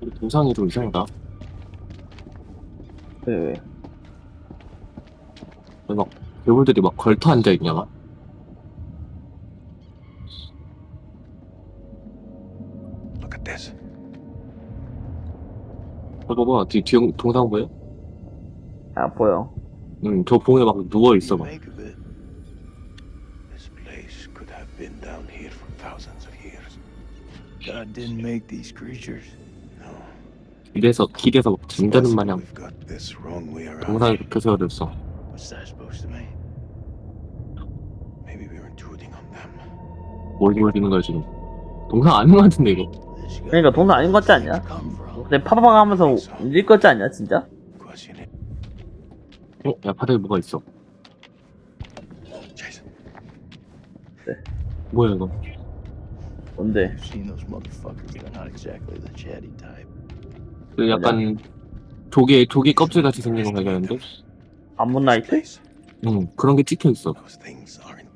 우리 동상이 좀 이상하다. 왜, 왜? 왜 막, 괴물들이 막 걸터 앉아 있냐, 막. Look at this. 어, 봐봐, 뒤, 뒤, 동상 보여? 아, 보여. 응, 저 봉에 막 누워 있어, 막. Make of it. This place could have been down here for thousands of years. God didn't make these creatures. No. 길에서, 길에서 막 잠자는 마냥. 동상이 그렇게 세워졌어. 뭘 보여주는 거야, 지금. 동상 아닌 것 같은데, 이거. 그러니까 동상 아닌 것 같지 않냐? 근데 파파방 하면서 움직일 것 같지 않냐, 진짜? 어? 야, 바닥에 뭐가 있어. Jason. 뭐야, 이거. 뭔데? 그 약간, 조개, 조개 껍질 같이 생긴 거 발견했는데? 암문나이트? Place. 응, 그런 게 찍혀 있어.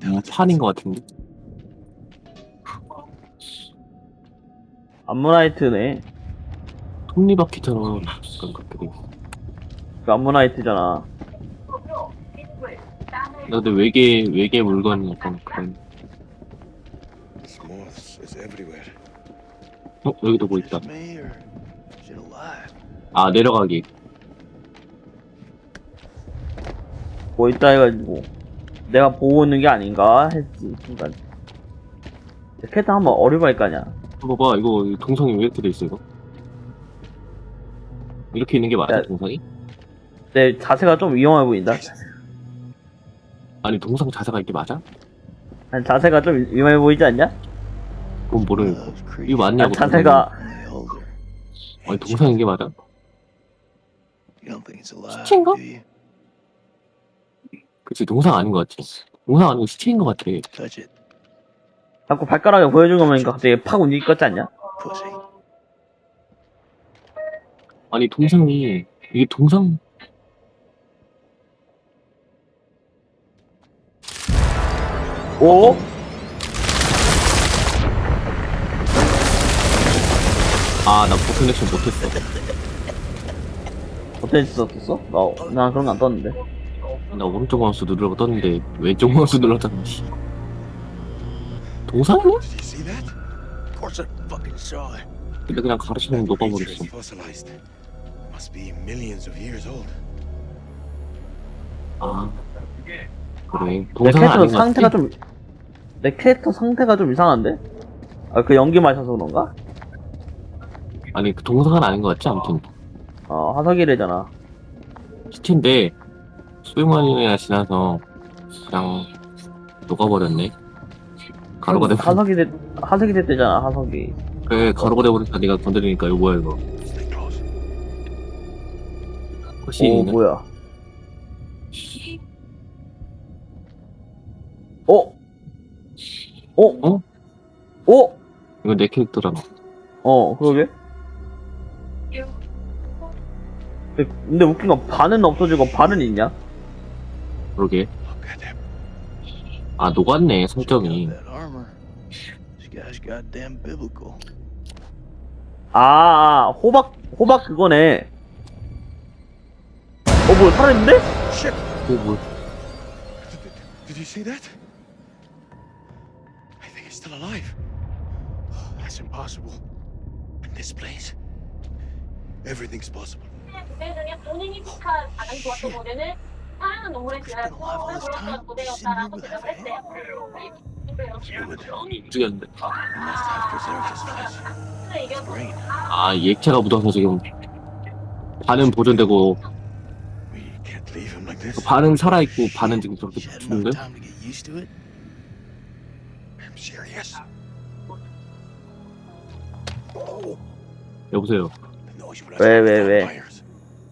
음. 판인 것 같은데? 암문나이트네. 톱니바퀴처럼 약간 그렇게 돼 있어. 그 암문나이트잖아. 나 근데 외계, 외계 물건 약간 그런. 어? 여기도 뭐 있다. Just 아, 내려가기. 뭐 있다 해가지고. 내가 보고 있는 게 아닌가 했지, 순간. 캐릭터 한번 어려갈 거 아니야. 이거 봐봐, 이거 동상이 왜 이렇게 돼 있어, 이거? 이렇게 있는 게 맞아, 야. 동상이? 내 자세가 좀 위험해 보인다. 아니, 동상 자세가 이게 맞아? 아니, 자세가 좀 위험해 보이지 않냐? 그건 creatures 이거 맞냐고. 아, 자세가. 아니, 동상 이게 맞아? You don't think it's alive, 시체인가? do you? 그치, 동상 아닌 것 같지? 동상 아니고 시체인 것 같아. Touch it, 자꾸 발가락에 보여준 거 보니까 갑자기 팍 움직일 것 같지 않냐? pussy. 아니, 동상이, 이게 동상, 오? 아, 나 포커넥션 못했어. 어떻게 했었어? 나, 난 그런 거 안 떴는데. 나 오른쪽 마우스 누르려고 떴는데, 왼쪽 마우스 눌렀잖아, 씨. 동상이네? Did you see that? Of course I fucking saw it. 근데 그냥 creature 녹아버렸어. is fossilized. Must be millions of years old. 아. 그래. 내 동상은 캐릭터 아닌 것 상태가 같아. 좀, 내 캐릭터 상태가 좀 이상한데? 아, 그 연기 마셔서 그런가? 아니, 그 동상은 아닌 것 같지, 아무튼. 어, 화석이래잖아. 시체인데, 수백만년이나 지나서, 그냥, 녹아버렸네. 가루가 돼버렸 화석이 됐, 화석이 됐대잖아, 화석이. 그래, 가루가 돼버리니까 네가 건드리니까 이거 뭐야, 이거. 혹시, 오, 뭐야. 어? 어? 어? 어? 이거 내 캐릭터잖아. 어, 그러게. 근데- 근데 웃긴 건 반은 없어지고 반은 있냐? 그러게. 아, 녹았네, 성격이. biblical. 아, 호박, 호박 그거네. 어, 뭐야, 살아있는데? 그, 뭐, Did, did you see that? I think he's still alive. Oh, that's impossible. In this place, everything's possible. 그 중에 본인이 pik한 가장 좋았던 노래는 사랑은 눈물의 지하였고 그렇게 무대였다라고 생각을 했대요. flesh. 근데 이게. 아, 이 액체가 묻어서 지금, 반은 보존되고, We can't leave him like this. 반은 살아있고, 반은 지금 저렇게 had 죽는데? enough time to get used to it? I'm serious. 여보세요. The noise would wait, wait. vampires.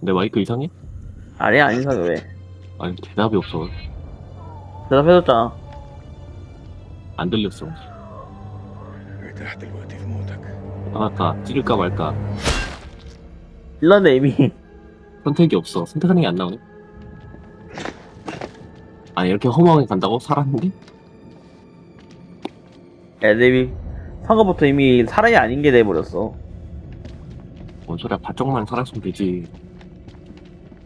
내 마이크 이상해? 아니야, 안 이상해, 왜. 아니, 대답이 없어. 대답해줬잖아. 안 들렸어. ارتحت دلوقتي في موتك. 알았다. 찌를까 말까. 일렀네, 이미. 선택이 없어. 선택하는 게 안 나오네. 아니, 이렇게 허망하게 간다고? 살았는데? 애들이, 선거부터 이미 사람이 아닌 게 돼버렸어. 뭔 소리야 반쪽만 살았으면 되지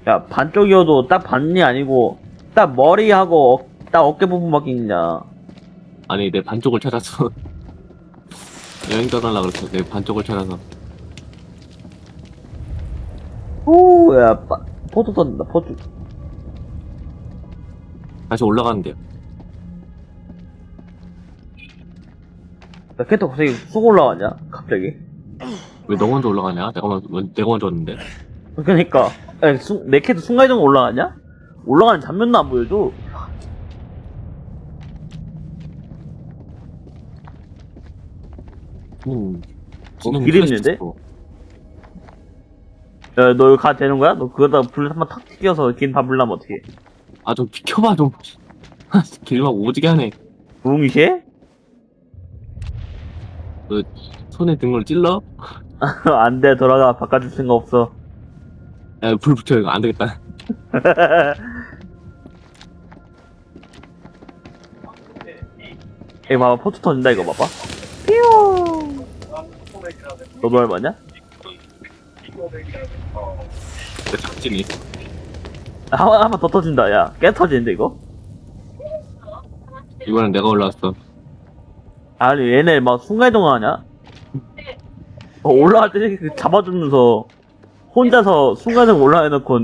야 반쪽이어도 딱 반이 아니고 딱 머리하고 어, 딱 어깨 부분밖에 있냐? 아니 내 반쪽을 찾아서 여행 떠날라 그랬어. 내 반쪽을 찾아서. 오야 포토 떴다 포토 다시 올라가는데요. 야 캐터 갑자기 쑥 올라왔냐? 갑자기? 왜 너 먼저 올라가냐? 내가 먼저 내가 먼저 왔는데. 그러니까 야, 순, 내 캐터 순간이동 올라갔냐? 올라가는 장면도 안 보여줘 음. 어, 길 있는데? 야 너 여기 가도 되는 거야? 너 그거다 불 한번 탁 튀겨서 긴 밥을라면 어떡해? 아좀 비켜봐 좀. 길막 오지게 하네. 부흥이시해? 손에 든 걸 찔러? 안 돼. 돌아가. 바꿔줄 생각 없어 야, 불 붙여 이거. 안 되겠다. 봐봐 포트 터진다 이거 봐봐. 삐용! 너도 얼마냐? 내 작진이. 한번 더 터진다 야깨 터지는데 이거? 이번엔 내가 올라왔어. 아니 얘네 막 순간이동 하냐? 어, 올라갈 때그 잡아주면서 혼자서 순간이동 올라해놓고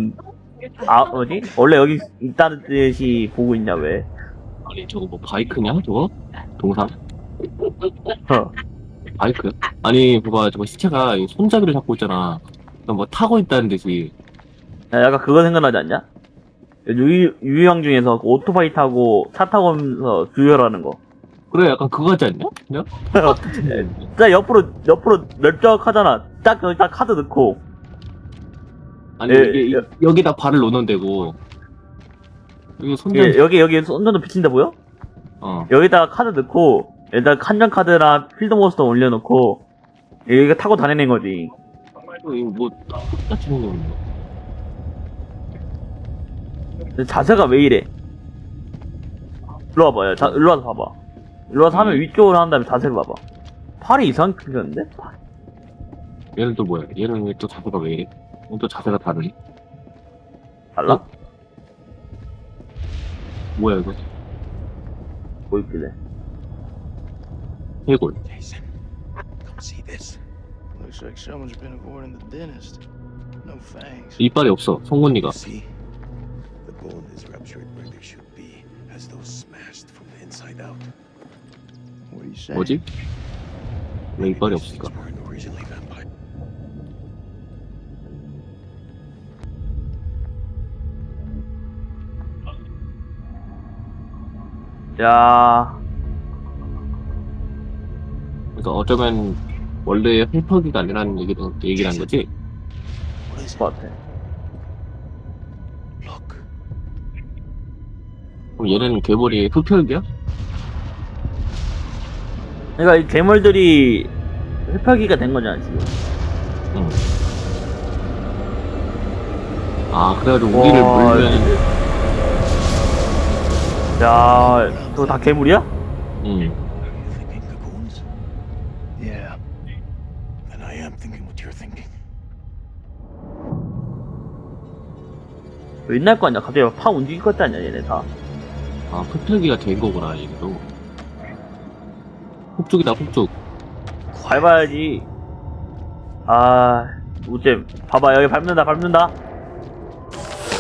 아 뭐지? 원래 여기 있다는 듯이 보고 있냐 왜? 아니 저거 뭐 바이크냐 저거? 동상? 어. 바이크? 아니 봐봐 저거 시체가 이 손잡이를 잡고 있잖아 그럼 뭐 타고 있다는 듯이 야, 약간 그거 생각나지 않냐? 유유, 유유형 중에서 그 오토바이 타고 차 타고 하면서 주유하는 거. 그래 약간 그거 같지 않냐? 그냥? 딱 옆으로, 옆으로 널쩍하잖아. 딱 여기 딱 카드 넣고. 아니 예, 이게 이- 예. 여기다 발을 놓는 데고 이거 손잡이 예, 여기, 여기 손전도 비친다 보여? 어 여기다가 카드 넣고, 여기다 한정 카드랑 필드 모스터 올려놓고, 여기가 타고 다니는 거지. 이거 뭐 똑같이 생겼는 거 근데 자세가 왜 이래? 일로 와봐, 야. 자, 일로 와서 봐봐. 일로 와서 하면 위쪽으로 한 다음에 자세를 봐봐. 팔이 이상하게 생겼는데? 얘는 또 뭐야 얘는 왜또 자세가 왜 이래? 또 자세가 다르니? 달라? 뭐야 이거 뭐 있길래. 해골 Jason, come see this. Looks like someone's been avoiding the dentist. No fangs. 이빨이 없어 송곳니가 See? The bone is ruptured where there should be, as though smashed from the inside out. What do you say? 뭐지? 왜 이빨이 없을까? originally vampire. 야 그러니까 어쩌면 원래 헬퍼기가 아니라는 얘기도 얘기란 거지? What is it? 것 같아. Look. 그럼 얘는 괴물이 흡혈기야? 그러니까 이 괴물들이 흡혈기가 된 거잖아 지금. 응. 아 그래가지고 우리를 와, 물면 야, 그거 다 괴물이야? 응. You thinking cocoons? Yeah. Then I am thinking what you're thinking. 옛날 거 아니야? 갑자기 파 움직일 것 같지 않냐 얘네 다. 아 흡혈기가 된 거구나 얘도 폭죽이다 폭죽 밟아야지. 아, 우잼. 봐봐 여기 밟는다 밟는다.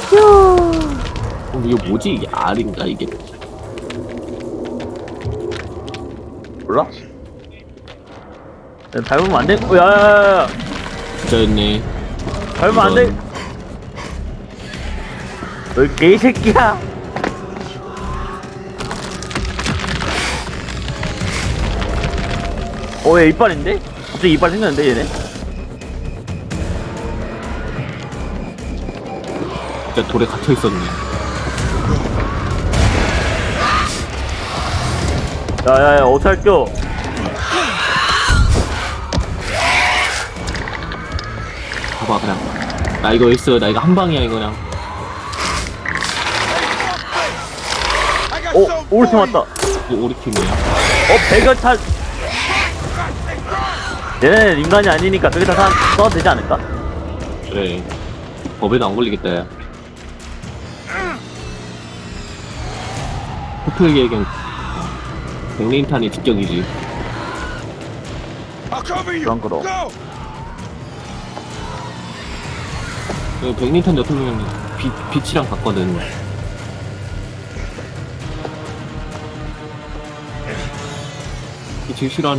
그럼 이게 뭐지? 이게 알인가 이게 몰라? 야, 밟으면 안 돼. 어, 야, 야, 야, 야. 진짜였네 밟으면 안 돼. 너 개새끼야. 어, 얘 이빨인데? 갑자기 이빨 생겼는데, 얘네? 진짜 돌에 갇혀 있었네 야, 야, 야, 어떻게 할겨? 봐봐 그냥 나 이거 있어 나 이거 한 방이야 이거 그냥 어, 오르팀 왔다. 어, 이거 우리 팀이야 배경찰. 얘네는 인간이 아니니까 저기다 사, 써도 되지 않을까? 그래. 법에도 안 걸리겠다, 야. 호텔 계획은 백레인탄이 직격이지. 그런 거로. 그 백레인탄 같은 경우는 빛, 빛이랑 같거든. 이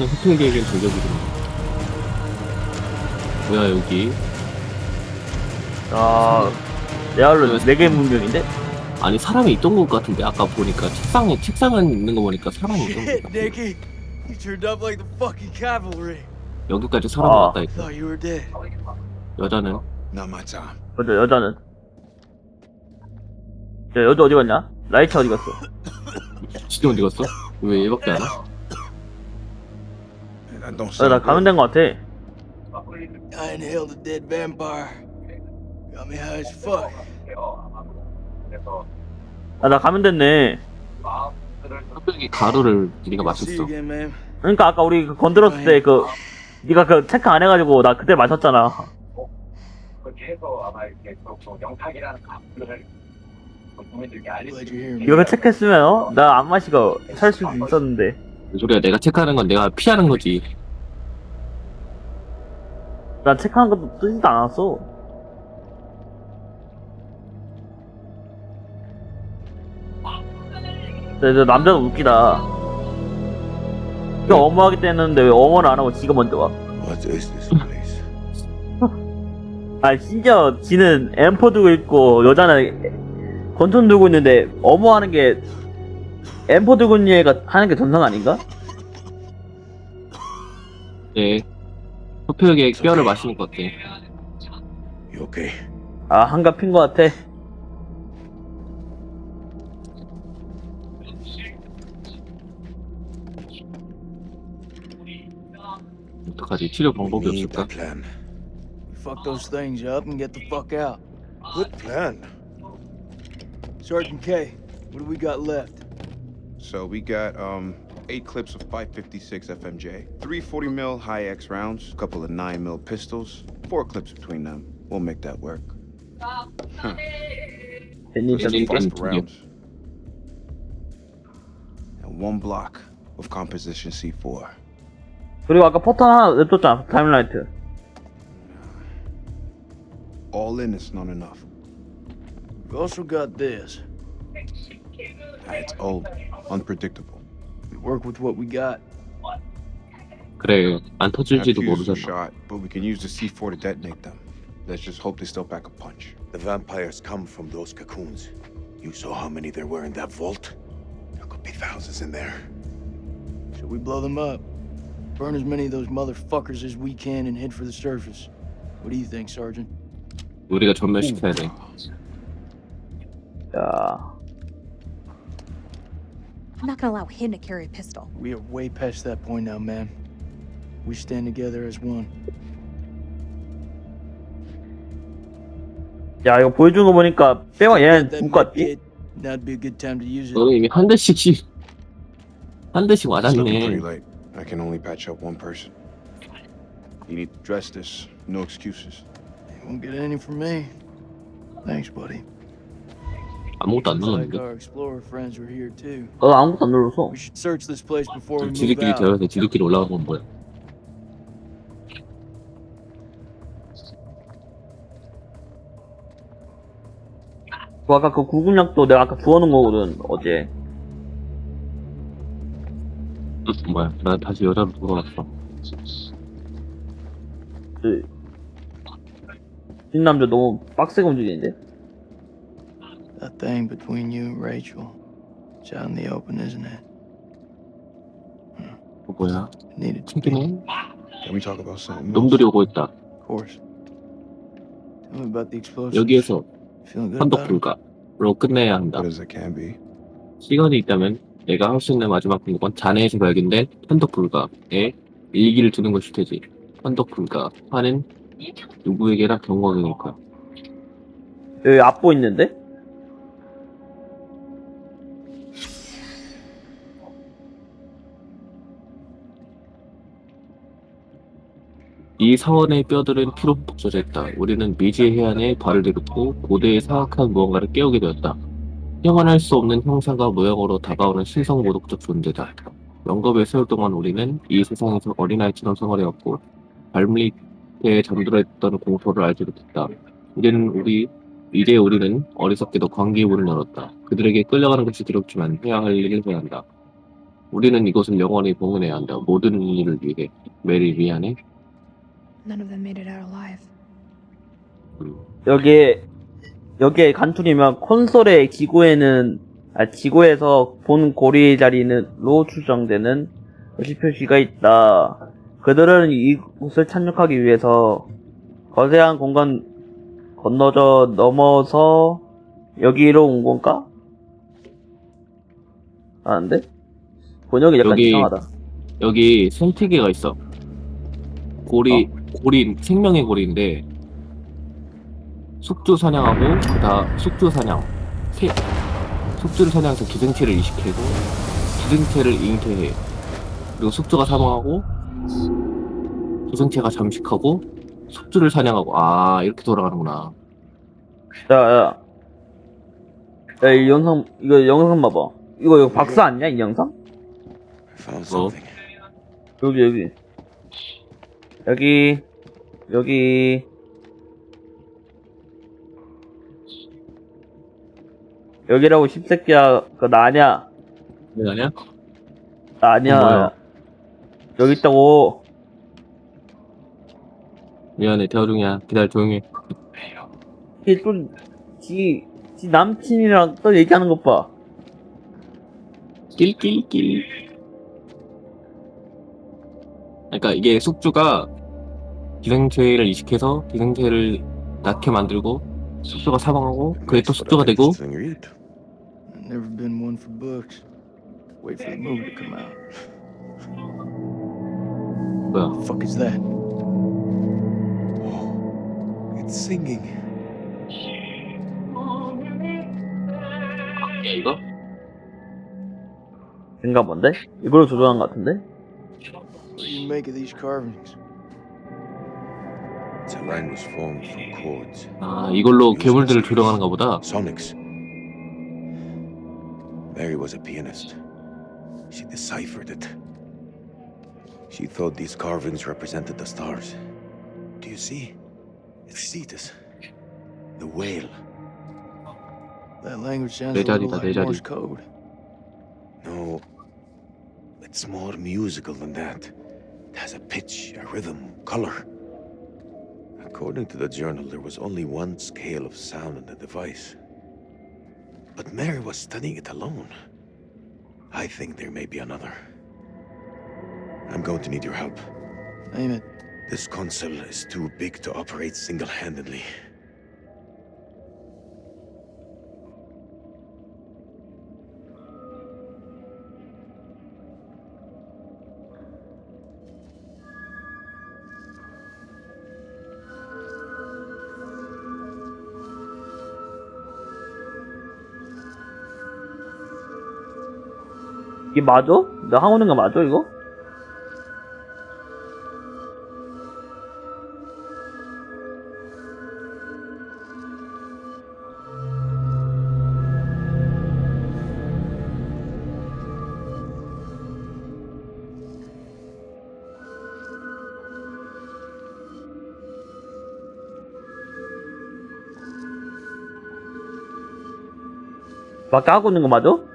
호텔 계획은 저격이거든. 뭐야, 여기. 야, 레알로 4개 문명인데? 아니, 사람이 있던 것 같은데, 아까 보니까. 책상에, 책상에 있는 거 보니까 사람이 있던 것 Shit, 같아. Nicky. You turned up like the fucking cavalry. 여기까지 사람 아. 왔다 했어. Thought you were dead. 여자는. Not my time. 먼저 여자는. 야, 여자 어디 갔냐? 라이트 어디 갔어? 진짜 어디 갔어? 왜 얘밖에 안 와? That don't 야, sound 나 good. 감염된 것 같아. I inhaled a dead vampire. Got me high as fuck. 야, 나 감염됐네. 흑백이 가루를 네가 마셨어. 그러니까 아까 우리 그 건드렸을 때 그, 니가 그 체크 안 해가지고 나 그때 마셨잖아. 그렇게 해서 아마 이렇게 그렇고 영탁이라는 가수를 국민들께 알릴 수. 이거 체크했으면, 어? 나 안 마시고 살 수도 있었는데. 그 소리야 내가 체크하는 건 내가 피하는 거지. 난 체크한 것도 뜨지도 않았어. 근데 저 남자가 웃기다. 그 어머하게 때는데 왜 어머를 안 하고 지가 먼저 와? What is this place? 아 심지어 지는 M4 들고 있고 여자는 권총 들고 있는데 어머 하는 게 M4 들고 있는 애가 하는 게 정상 아닌가? 네. 흑백의 뼈를 마시는 것 같아. You okay? 아 한가 핀것 같아. 어떡하지? 치료 방법이 We need 없을까? a plan. Fuck those things up and get the fuck out. Good plan. Sergeant K, what do we got left? So we got um eight clips of 556 FMJ, three 40 mil high X rounds, a couple of 9 mil pistols, four clips between them. We'll make that work. 괜히 Just Any- bust any- the rounds. And one block of composition C4. 그리고 아까 포탄 하나 냅뒀잖아 타임라이트. All in is not enough. We've also got this. Ah, It's old, unpredictable. We work with what we got. 그래. 안 Our 터질지도 fuse was 모르잖아. shot, but we can use the C4 to detonate them. Let's just hope they still pack a punch. The vampires come from those cocoons. You saw how many there were in that vault? There could be thousands in there. Should we blow them up? Burn as many of those motherfuckers as we can and head for the surface. What do you think, Sergeant? 우리가 전멸시켜야 돼. 야, I'm not gonna allow him to carry a pistol. We are way past that point now, man. We stand together as one. 야 이거 보여준 거 보니까 빼와 얘는 That 죽을 med 것 같지? kit, Now'd be a good time to use it. 너는 이미 한 대씩씩 한 대씩 It's looking pretty 맞았네. late. I can only patch up one person. You need to dress this. No excuses. You won't get any from me. Thanks, buddy. 아무것도 안 like 눌렀는데. our explorer friends were here too. 어 아무것도 안 눌렀어. We should search this place before we move 지들끼리 out. 대화해서 지들끼리 올라가는 건 뭐야? 그 아까 그 구급약도 내가 아까 주워놓은 거거든 어제. 응, 뭐야? 나 다시 여자로 돌아왔어. 그 신남자 너무 빡세게 움직이는데? That thing between you and Rachel. It's out in the open, isn't it? 그 뭐야? It needed to be, 튕기네? Can we talk about something else? 놈들이 오고 있다. of course. Tell me about the explosion. 여기에서 Feeling good 판독 it? 불가로 끝내야 한다. What as it can be. 시간이 있다면 내가 할 수 있는 마지막 공격은 잔해에서 발견된 판독 불가에 일기를 두는 것일 테지. 판독 불가. 화는 누구에게나 거야. 여기 앞보 있는데? 이 사원의 뼈들은 피로 있다. 우리는 미지의 해안에 발을 들였고 고대의 사악한 무언가를 깨우게 되었다. 영원할 수 없는 형상과 모형으로 다가오는 신성 모독적 존재다. 영겁에 세울 동안 우리는 이 세상에서 어린아이처럼 생활해왔고 발밑에 잠들어 있던 공포를 알지 못했다. 이제는 우리 이제 우리는 어리석게도 관계의 문을 열었다. 그들에게 끌려가는 것이 두렵지만 해야 할 일을 해야 한다. 우리는 이곳을 영원히 봉인해야 한다. 모든 일을 위해. 메리 미안해. None of them made it out alive. 여기에 여기에 간투리면 콘솔의 기고에는 아 지구에서 본 고리 자리는로 추정되는 도시 표시가 있다. 그들은 이곳을 착륙하기 위해서 거대한 공간 건너져 넘어서 여기로 온 건가? 아는데 번역이 약간 여기- 이상하다. 여기 생태계가 있어. 고리, 고리, 생명의 고리인데, 숙주 사냥하고, 그다 숙주 사냥. 세, 숙주를 사냥해서 기생체를 이식해서, 기생체를 잉태해. 그리고 숙주가 사망하고, 기생체가 잠식하고, 숙주를 사냥하고, 아, 이렇게 돌아가는구나. 야, 야. 야, 이 영상, 이거 영상 봐봐. 이거, 이거 박사 아니야, 이 영상? I found Well. something. 여기, 여기. 여기, 여기. 여기라고 십새끼야. 그거 나 아니야. 왜 아니야? 나 아니야. 어, 뭐야? 여기 있다고. 미안해, 대화 중이야. 기다려, 조용히 해. 걔 또, 지, 지 남친이랑 또 얘기하는 것 봐. 낄낄낄. 그러니까 이게 숙주가 기생체를 이식해서 기생체를 낳게 만들고 숙주가 사망하고 그게 또 like 되고 this thing read. Never been one for books. Wait for the movie to come out. 뭐야? The fuck is that? Oh, it's singing. 야 이거? 인가 본데? 이걸로 조종한 것 같은데? What do you make of these carvings? It's a language formed from chords. 아 이걸로 괴물들을 조령하는가 보다. Sonics. Mary was a pianist. She deciphered it. She thought these carvings represented the stars. Do you see? It's Cetus. The whale. That language sounds 내 a little 자리다, like 내 자리. Morse code. No. It's more musical than that. It has a pitch, a rhythm, color. According to the journal, there was only one scale of sound in the device. But Mary was studying it alone. I think there may be another. I'm going to need your help. Name it. This console is too big to operate single 이게 맞아? 나 하고 있는 거 맞아, 이거? 막 까고 있는 거 맞아?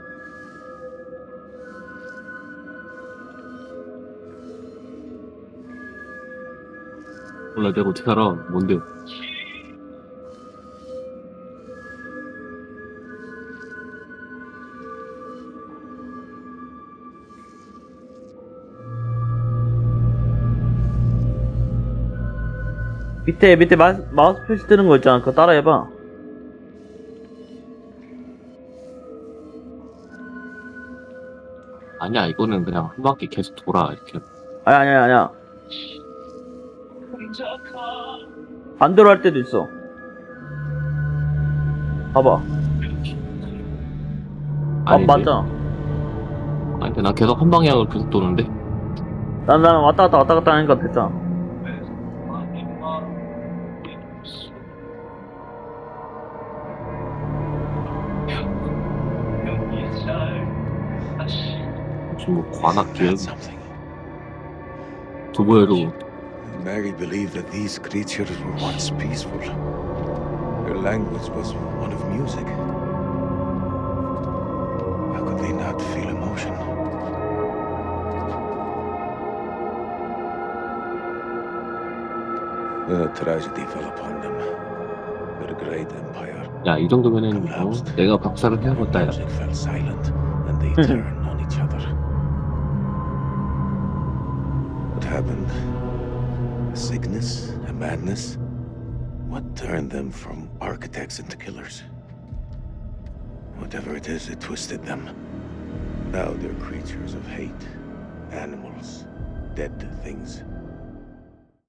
몰라 내가 어떻게 알아? 뭔데? 밑에 밑에 마, 마우스 표시 뜨는 거 있잖아 그거 따라해봐 아니야 이거는 그냥 한 바퀴 계속 돌아 이렇게. 아니 아니야 아니야 아, 안 들어갈 때도 있어. 봐봐. 안 맞잖아. 아니, 나 계속 한 방향으로 계속 도는데? 난, 난 왔다 갔다 왔다 갔다 하니까 됐잖아. 친구 관악기 두보에도 Mary believed that these creatures were once peaceful. Their language was one of music. How could they not feel emotion? Then a tragedy fell upon them. Their great empire 야 이 정도면은 어, 내가 박사를 해야겠다 야 music fell silent, and they turned on each other. What happened? Sickness? A madness? What turned them from architects into killers? Whatever it is, it twisted them. Now they're creatures of hate, animals, dead things.